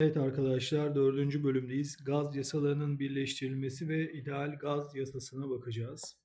Evet arkadaşlar dördüncü bölümdeyiz. Gaz yasalarının birleştirilmesi ve ideal gaz yasasına bakacağız.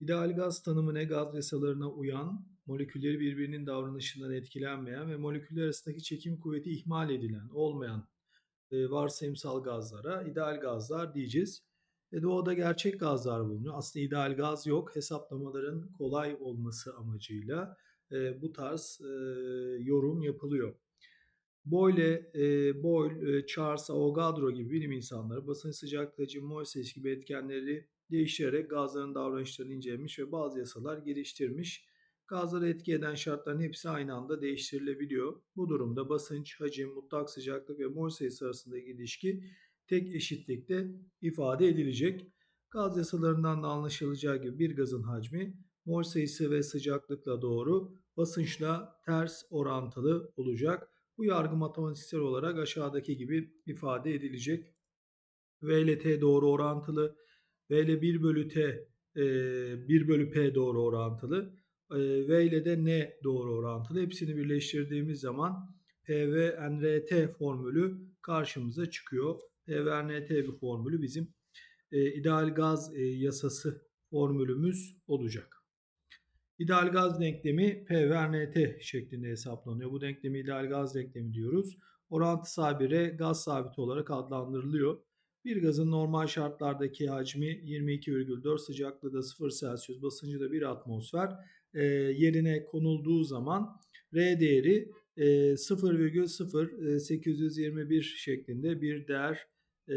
İdeal gaz tanımı ne? Gaz yasalarına uyan, molekülleri birbirinin davranışından etkilenmeyen ve moleküller arasındaki çekim kuvveti ihmal edilen, olmayan e, varsayımsal gazlara ideal gazlar diyeceğiz. E, doğada gerçek gazlar bulunuyor. Aslında ideal gaz yok. Hesaplamaların kolay olması amacıyla e, bu tarz e, yorum yapılıyor. Boyle, e, Boyle, e, Charles Avogadro gibi bilim insanları basınç sıcaklığı, sayısı gibi etkenleri değiştirerek gazların davranışlarını incelemiş ve bazı yasalar geliştirmiş. Gazları etki eden şartların hepsi aynı anda değiştirilebiliyor. Bu durumda basınç, hacim, mutlak sıcaklık ve mol sayısı arasındaki ilişki tek eşitlikte ifade edilecek. Gaz yasalarından da anlaşılacağı gibi bir gazın hacmi mol sayısı ve sıcaklıkla doğru basınçla ters orantılı olacak. Bu yargı matematiksel olarak aşağıdaki gibi ifade edilecek. V ile T doğru orantılı. V ile 1 bölü T 1 bölü P doğru orantılı. V ile de N doğru orantılı. Hepsini birleştirdiğimiz zaman PV NRT formülü karşımıza çıkıyor. PV NRT bir formülü bizim ideal gaz yasası formülümüz olacak. İdeal gaz denklemi P ve RNT şeklinde hesaplanıyor. Bu denklemi ideal gaz denklemi diyoruz. Orantı sabire gaz sabiti olarak adlandırılıyor. Bir gazın normal şartlardaki hacmi 22,4 sıcaklığı da 0 Celsius basıncı da 1 atmosfer e, yerine konulduğu zaman R değeri e, 0,0821 şeklinde bir değer e,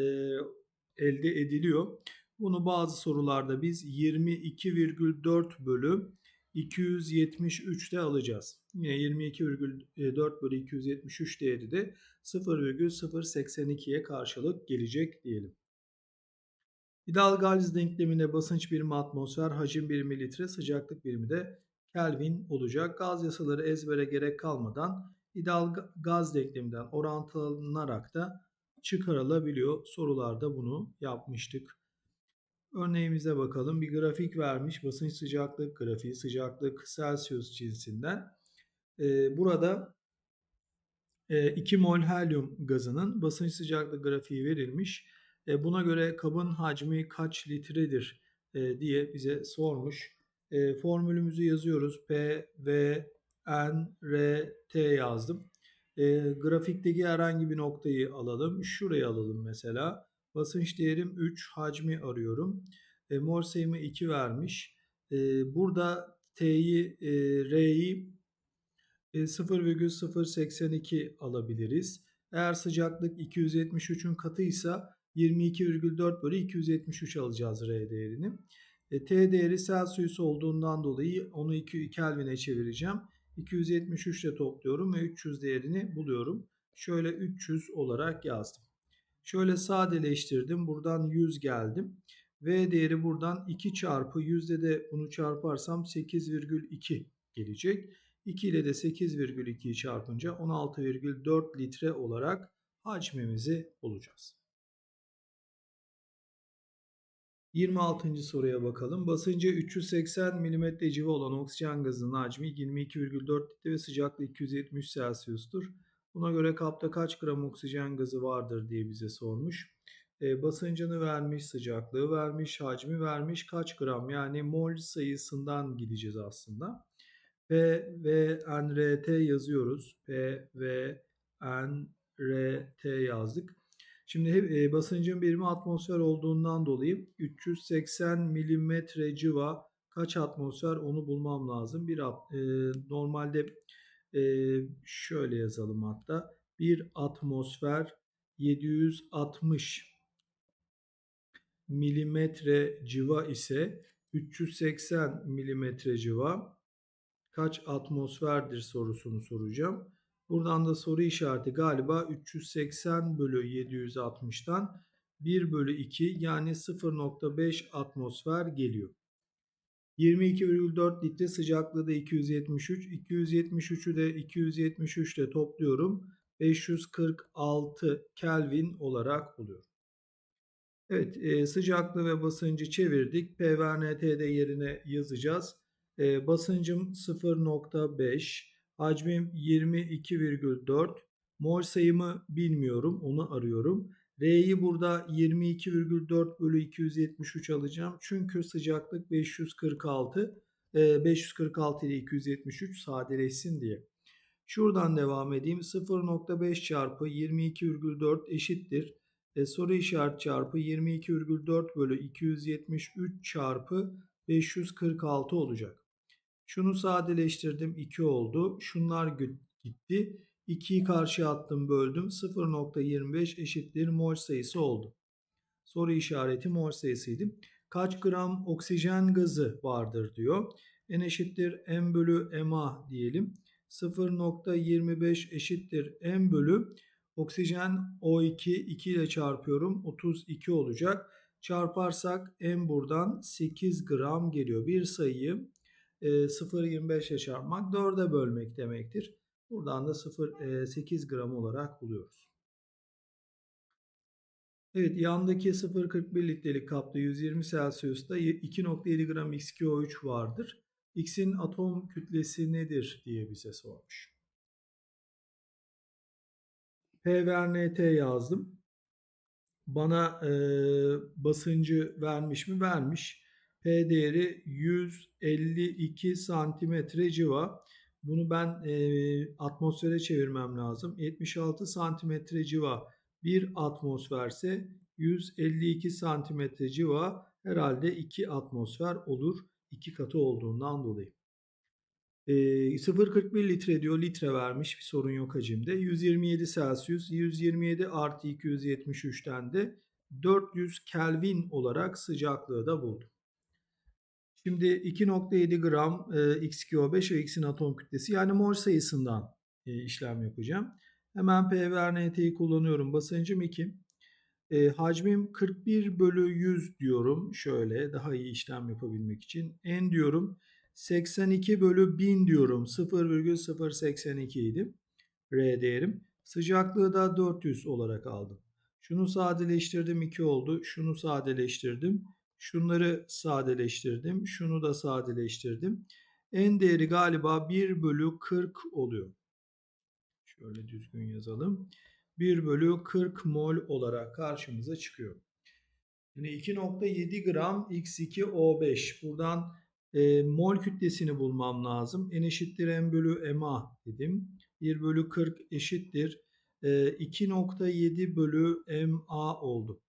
elde ediliyor. Bunu bazı sorularda biz 22,4 bölü 273'te alacağız. Yine 22,4 bölü 273 değeri de 0,082'ye karşılık gelecek diyelim. İdeal gaz denklemine basınç birimi atmosfer, hacim birimi litre, sıcaklık birimi de Kelvin olacak. Gaz yasaları ezbere gerek kalmadan ideal gaz denkleminden orantılanarak da çıkarılabiliyor. Sorularda bunu yapmıştık. Örneğimize bakalım. Bir grafik vermiş. Basınç sıcaklık grafiği. Sıcaklık Celsius cinsinden. Ee, burada 2 e, mol helyum gazının basınç sıcaklık grafiği verilmiş. E, buna göre kabın hacmi kaç litredir e, diye bize sormuş. Formülümüzü yazıyoruz. P, V, N, R, T yazdım. Grafikteki herhangi bir noktayı alalım. Şurayı alalım mesela. Basınç değerim 3, hacmi arıyorum. E, mol sayımı 2 vermiş. E, burada T'yi, e, R'yi e, 0,082 alabiliriz. Eğer sıcaklık 273'ün katıysa 22,4 bölü 273 alacağız R değerini. E, T değeri Celsius olduğundan dolayı onu 2 Kelvin'e çevireceğim. 273 ile topluyorum ve 300 değerini buluyorum. Şöyle 300 olarak yazdım. Şöyle sadeleştirdim. Buradan 100 geldim. V değeri buradan 2 çarpı yüzde de bunu çarparsam 8,2 gelecek. 2 ile de 8,2'yi çarpınca 16,4 litre olarak hacmimizi bulacağız. 26. soruya bakalım. Basıncı 380 mm civa olan oksijen gazının hacmi 22,4 litre ve sıcaklığı 273 Celsius'tur. Buna göre kapta kaç gram oksijen gazı vardır diye bize sormuş. E, basıncını vermiş, sıcaklığı vermiş, hacmi vermiş, kaç gram yani mol sayısından gideceğiz aslında. P ve NRT yazıyoruz. P ve NRT yazdık. Şimdi e, basıncın birimi atmosfer olduğundan dolayı 380 milimetre civa kaç atmosfer onu bulmam lazım. Bir e, normalde e, şöyle yazalım hatta. Bir atmosfer 760 milimetre civa ise 380 milimetre civa kaç atmosferdir sorusunu soracağım. Buradan da soru işareti galiba 380 bölü 760'tan 1 bölü 2 yani 0.5 atmosfer geliyor. 22,4 litre sıcaklığı da 273. 273'ü de 273 ile topluyorum. 546 Kelvin olarak buluyorum. Evet e, sıcaklığı ve basıncı çevirdik. PVNT'de yerine yazacağız. E, basıncım 0.5, hacmim 22,4, Mol sayımı bilmiyorum. Onu arıyorum. R'yi burada 22,4 bölü 273 alacağım. Çünkü sıcaklık 546. 546 ile 273 sadeleşsin diye. Şuradan devam edeyim. 0.5 çarpı 22,4 eşittir. E, soru işaret çarpı 22,4 bölü 273 çarpı 546 olacak. Şunu sadeleştirdim 2 oldu. Şunlar gitti. 2'yi karşıya attım böldüm. 0.25 eşittir mol sayısı oldu. Soru işareti mol sayısıydı. Kaç gram oksijen gazı vardır diyor. N eşittir M bölü MA diyelim. 0.25 eşittir M bölü oksijen O2 2 ile çarpıyorum 32 olacak. Çarparsak M buradan 8 gram geliyor. Bir sayıyı 0.25 ile çarpmak 4'e bölmek demektir. Buradan da 0.8 gram olarak buluyoruz. Evet yandaki 0.41 litrelik kapta 120 Celsius'ta 2.7 gram X2O3 vardır. X'in atom kütlesi nedir diye bize sormuş. P ver NT yazdım. Bana e, basıncı vermiş mi? Vermiş. P değeri 152 santimetre civa. Bunu ben e, atmosfere çevirmem lazım. 76 santimetre civa bir atmosferse 152 santimetre civa herhalde 2 atmosfer olur. 2 katı olduğundan dolayı. E, 0.41 litre diyor. Litre vermiş. Bir sorun yok hacimde. 127 Celsius. 127 artı 273'ten de 400 Kelvin olarak sıcaklığı da buldum. Şimdi 2.7 gram e, X2O5 ve X'in atom kütlesi yani mol sayısından e, işlem yapacağım. Hemen PVRNT'yi kullanıyorum. Basıncım 2. E, hacmim 41 bölü 100 diyorum. Şöyle daha iyi işlem yapabilmek için. N diyorum. 82 bölü 1000 diyorum. 0,082 idi. R değerim. Sıcaklığı da 400 olarak aldım. Şunu sadeleştirdim 2 oldu. Şunu sadeleştirdim. Şunları sadeleştirdim. Şunu da sadeleştirdim. N değeri galiba 1 bölü 40 oluyor. Şöyle düzgün yazalım. 1 bölü 40 mol olarak karşımıza çıkıyor. Yine 2.7 gram X2O5. Buradan e, mol kütlesini bulmam lazım. N eşittir M bölü MA dedim. 1 bölü 40 eşittir. E, 2.7 bölü MA oldu.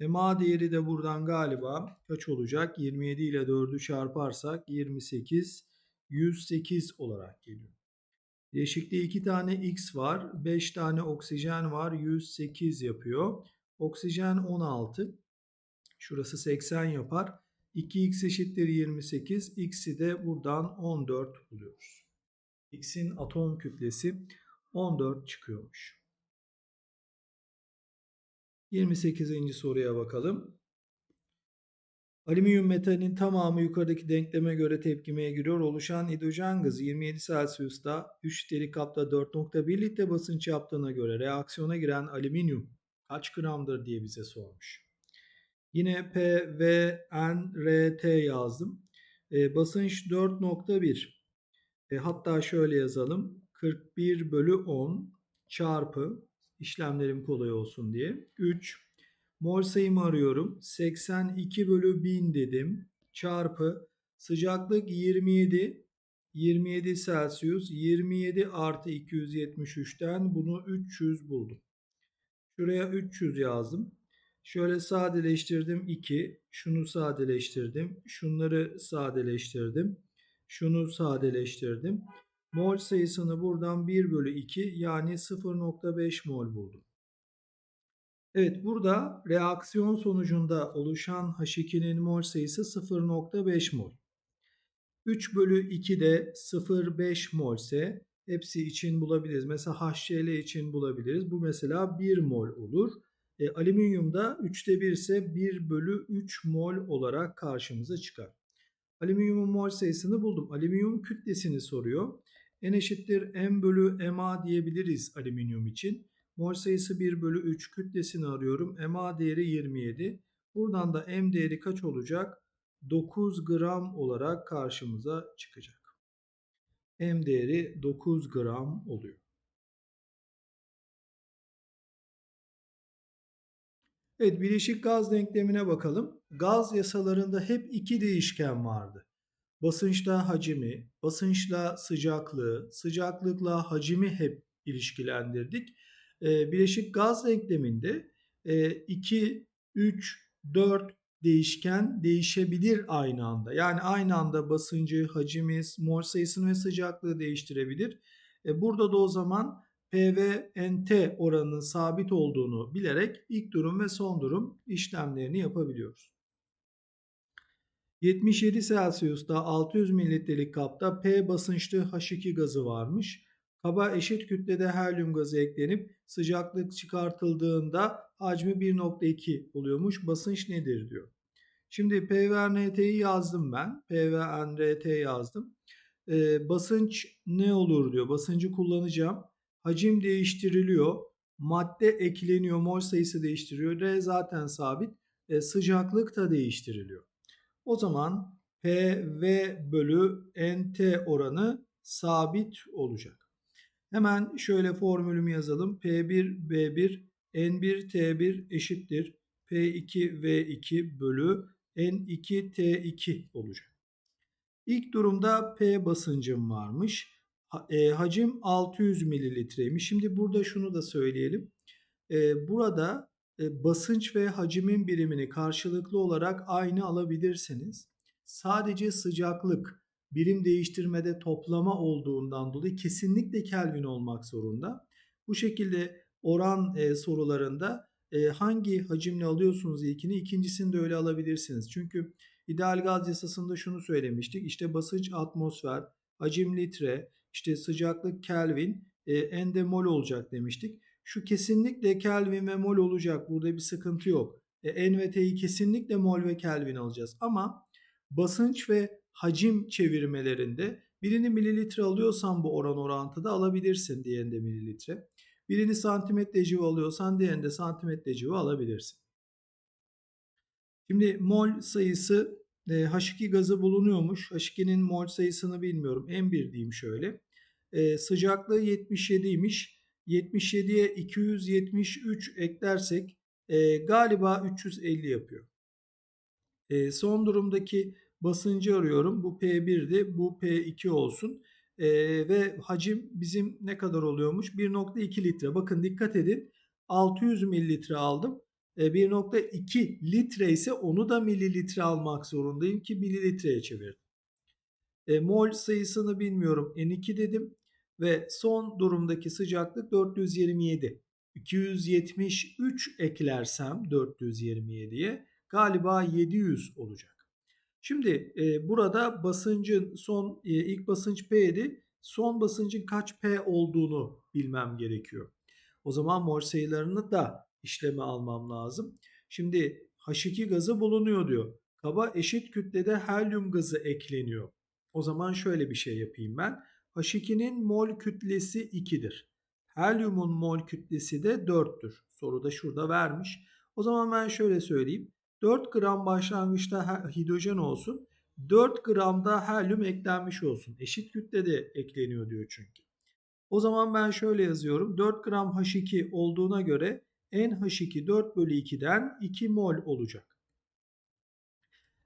MA değeri de buradan galiba kaç olacak? 27 ile 4'ü çarparsak 28, 108 olarak geliyor. Değişikliği 2 tane X var, 5 tane oksijen var, 108 yapıyor. Oksijen 16, şurası 80 yapar. 2x eşittir 28, x'i de buradan 14 buluyoruz. X'in atom kütlesi 14 çıkıyormuş. 28. soruya bakalım. Alüminyum metalinin tamamı yukarıdaki denkleme göre tepkimeye giriyor. Oluşan hidrojen gazı 27 Celsius'ta 3 litrelik kapta 4.1 litre basınç yaptığına göre reaksiyona giren alüminyum kaç gramdır diye bize sormuş. Yine P, V, N, R, T yazdım. E, basınç 4.1. E, hatta şöyle yazalım. 41 bölü 10 çarpı işlemlerim kolay olsun diye. 3 mol sayımı arıyorum. 82 bölü 1000 dedim. Çarpı sıcaklık 27 27 Celsius 27 artı 273'ten bunu 300 buldum. Şuraya 300 yazdım. Şöyle sadeleştirdim 2. Şunu sadeleştirdim. Şunları sadeleştirdim. Şunu sadeleştirdim. Mol sayısını buradan 1 bölü 2 yani 0.5 mol buldum. Evet burada reaksiyon sonucunda oluşan H2'nin mol sayısı 0.5 mol. 3 bölü 2 de 0.5 mol ise hepsi için bulabiliriz. Mesela HCl için bulabiliriz. Bu mesela 1 mol olur. E, alüminyumda 3'te 1 ise 1 bölü 3 mol olarak karşımıza çıkar. Alüminyumun mol sayısını buldum. Alüminyum kütlesini soruyor. N eşittir M bölü MA diyebiliriz alüminyum için. Mol sayısı 1 bölü 3 kütlesini arıyorum. MA değeri 27. Buradan da M değeri kaç olacak? 9 gram olarak karşımıza çıkacak. M değeri 9 gram oluyor. Evet bileşik gaz denklemine bakalım. Gaz yasalarında hep iki değişken vardı. Basınçla hacimi, basınçla sıcaklığı, sıcaklıkla hacimi hep ilişkilendirdik. Ee, bileşik gaz denkleminde 2, 3, 4 değişken değişebilir aynı anda. Yani aynı anda basıncı, hacimi, mol sayısını ve sıcaklığı değiştirebilir. E, burada da o zaman P ve NT oranının sabit olduğunu bilerek ilk durum ve son durum işlemlerini yapabiliyoruz. 77 Celsius'ta 600 mililitrelik kapta P basınçlı H2 gazı varmış. Kaba eşit kütlede helyum gazı eklenip sıcaklık çıkartıldığında hacmi 1.2 oluyormuş. Basınç nedir diyor. Şimdi P ve NT'yi yazdım ben. P ve NRT yazdım. Ee, basınç ne olur diyor. Basıncı kullanacağım. Hacim değiştiriliyor. Madde ekleniyor. Mol sayısı değiştiriyor. R zaten sabit. E, sıcaklık da değiştiriliyor. O zaman PV bölü NT oranı sabit olacak. Hemen şöyle formülümü yazalım. P1 B1 N1 T1 eşittir. P2 V2 bölü N2 T2 olacak. İlk durumda P basıncım varmış. E, hacim 600 mililitreymiş. Şimdi burada şunu da söyleyelim. E, burada basınç ve hacimin birimini karşılıklı olarak aynı alabilirsiniz. Sadece sıcaklık birim değiştirmede toplama olduğundan dolayı kesinlikle Kelvin olmak zorunda. Bu şekilde oran e, sorularında e, hangi hacimle alıyorsunuz ilkini ikincisini de öyle alabilirsiniz. Çünkü ideal gaz yasasında şunu söylemiştik. İşte basınç atmosfer, hacim litre, işte sıcaklık Kelvin, e, olacak demiştik. Şu kesinlikle Kelvin ve mol olacak. Burada bir sıkıntı yok. E, N ve T'yi kesinlikle mol ve Kelvin alacağız. Ama basınç ve hacim çevirmelerinde birini mililitre alıyorsan bu oran orantıda alabilirsin diğerinde mililitre. Birini santimetre civa alıyorsan diğerinde santimetre civa alabilirsin. Şimdi mol sayısı e, H2 gazı bulunuyormuş. H2'nin mol sayısını bilmiyorum. M1 diyeyim şöyle. E, sıcaklığı 77'ymiş. 77'ye 273 eklersek e, galiba 350 yapıyor. E, son durumdaki basıncı arıyorum. Bu P1'di. Bu P2 olsun. E, ve hacim bizim ne kadar oluyormuş? 1.2 litre. Bakın dikkat edin. 600 mililitre aldım. E, 1.2 litre ise onu da mililitre almak zorundayım ki mililitreye çevirdim. E, mol sayısını bilmiyorum. N2 dedim ve son durumdaki sıcaklık 427. 273 eklersem 427'ye galiba 700 olacak. Şimdi e, burada basıncın son e, ilk basınç P'di. Son basıncın kaç P olduğunu bilmem gerekiyor. O zaman mol sayılarını da işleme almam lazım. Şimdi H2 gazı bulunuyor diyor. Kaba eşit kütlede helyum gazı ekleniyor. O zaman şöyle bir şey yapayım ben. H2'nin mol kütlesi 2'dir. Helyumun mol kütlesi de 4'tür. Soruda şurada vermiş. O zaman ben şöyle söyleyeyim. 4 gram başlangıçta hidrojen olsun. 4 gram da helyum eklenmiş olsun. Eşit kütlede ekleniyor diyor çünkü. O zaman ben şöyle yazıyorum. 4 gram H2 olduğuna göre NH2 4 bölü 2'den 2 mol olacak.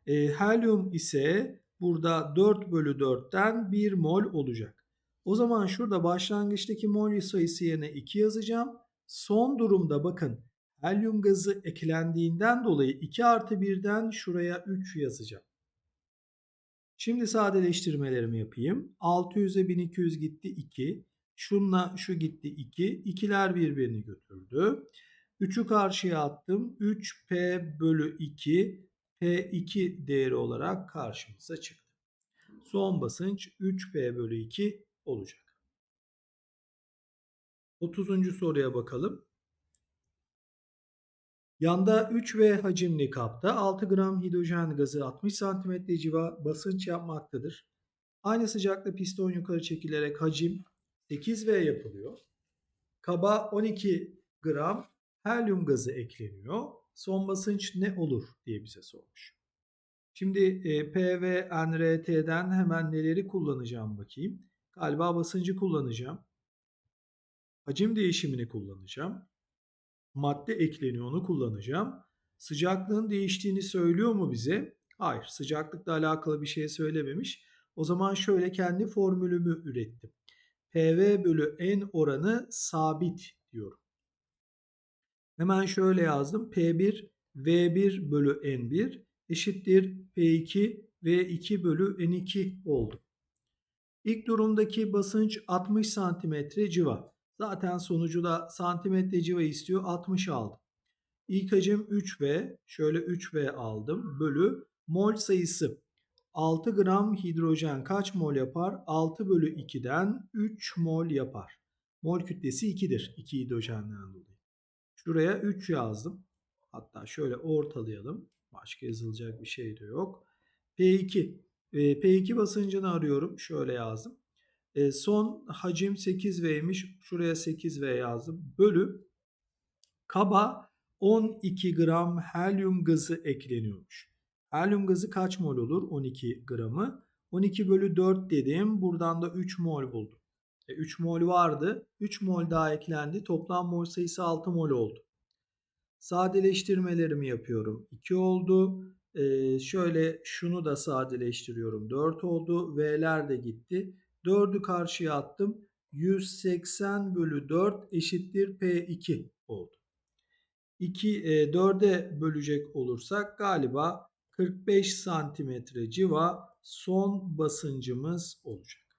E, helyum ise burada 4 bölü 4'ten 1 mol olacak. O zaman şurada başlangıçtaki mol sayısı yerine 2 yazacağım. Son durumda bakın helyum gazı eklendiğinden dolayı 2 artı 1'den şuraya 3 yazacağım. Şimdi sadeleştirmelerimi yapayım. 600'e 1200 gitti 2. Şunla şu gitti 2. İkiler birbirini götürdü. 3'ü karşıya attım. 3P bölü 2 P2 değeri olarak karşımıza çıktı. Son basınç 3P bölü 2 olacak. 30. soruya bakalım. Yanda 3V hacimli kapta 6 gram hidrojen gazı 60 cm civa basınç yapmaktadır. Aynı sıcaklıkta piston yukarı çekilerek hacim 8V yapılıyor. Kaba 12 gram helyum gazı ekleniyor. Son basınç ne olur diye bize sormuş. Şimdi e, ve hemen neleri kullanacağım bakayım. Galiba basıncı kullanacağım. Hacim değişimini kullanacağım. madde ekleniyor onu kullanacağım. Sıcaklığın değiştiğini söylüyor mu bize? Hayır sıcaklıkla alakalı bir şey söylememiş. O zaman şöyle kendi formülümü ürettim. PV bölü N oranı sabit diyorum. Hemen şöyle yazdım. P1 V1 bölü N1 eşittir P2 V2 bölü N2 oldu. İlk durumdaki basınç 60 santimetre civa. Zaten sonucu da santimetre civa istiyor. 60 aldım. İlk hacim 3V. Şöyle 3V aldım. Bölü mol sayısı. 6 gram hidrojen kaç mol yapar? 6 bölü 2'den 3 mol yapar. Mol kütlesi 2'dir. 2 hidrojenden dolayı. Şuraya 3 yazdım. Hatta şöyle ortalayalım. Başka yazılacak bir şey de yok. P2. E, P2 basıncını arıyorum. Şöyle yazdım. E, son hacim 8V'ymiş. Şuraya 8V yazdım. Bölü kaba 12 gram helyum gazı ekleniyormuş. Helyum gazı kaç mol olur? 12 gramı. 12 bölü 4 dedim. Buradan da 3 mol buldum. E, 3 mol vardı. 3 mol daha eklendi. Toplam mol sayısı 6 mol oldu. Sadeleştirmelerimi yapıyorum. 2 oldu. Ee, şöyle şunu da sadeleştiriyorum. 4 oldu. V'ler de gitti. 4'ü karşıya attım. 180 bölü 4 eşittir P2 oldu. 2, e, 4'e bölecek olursak galiba 45 santimetre civa son basıncımız olacak.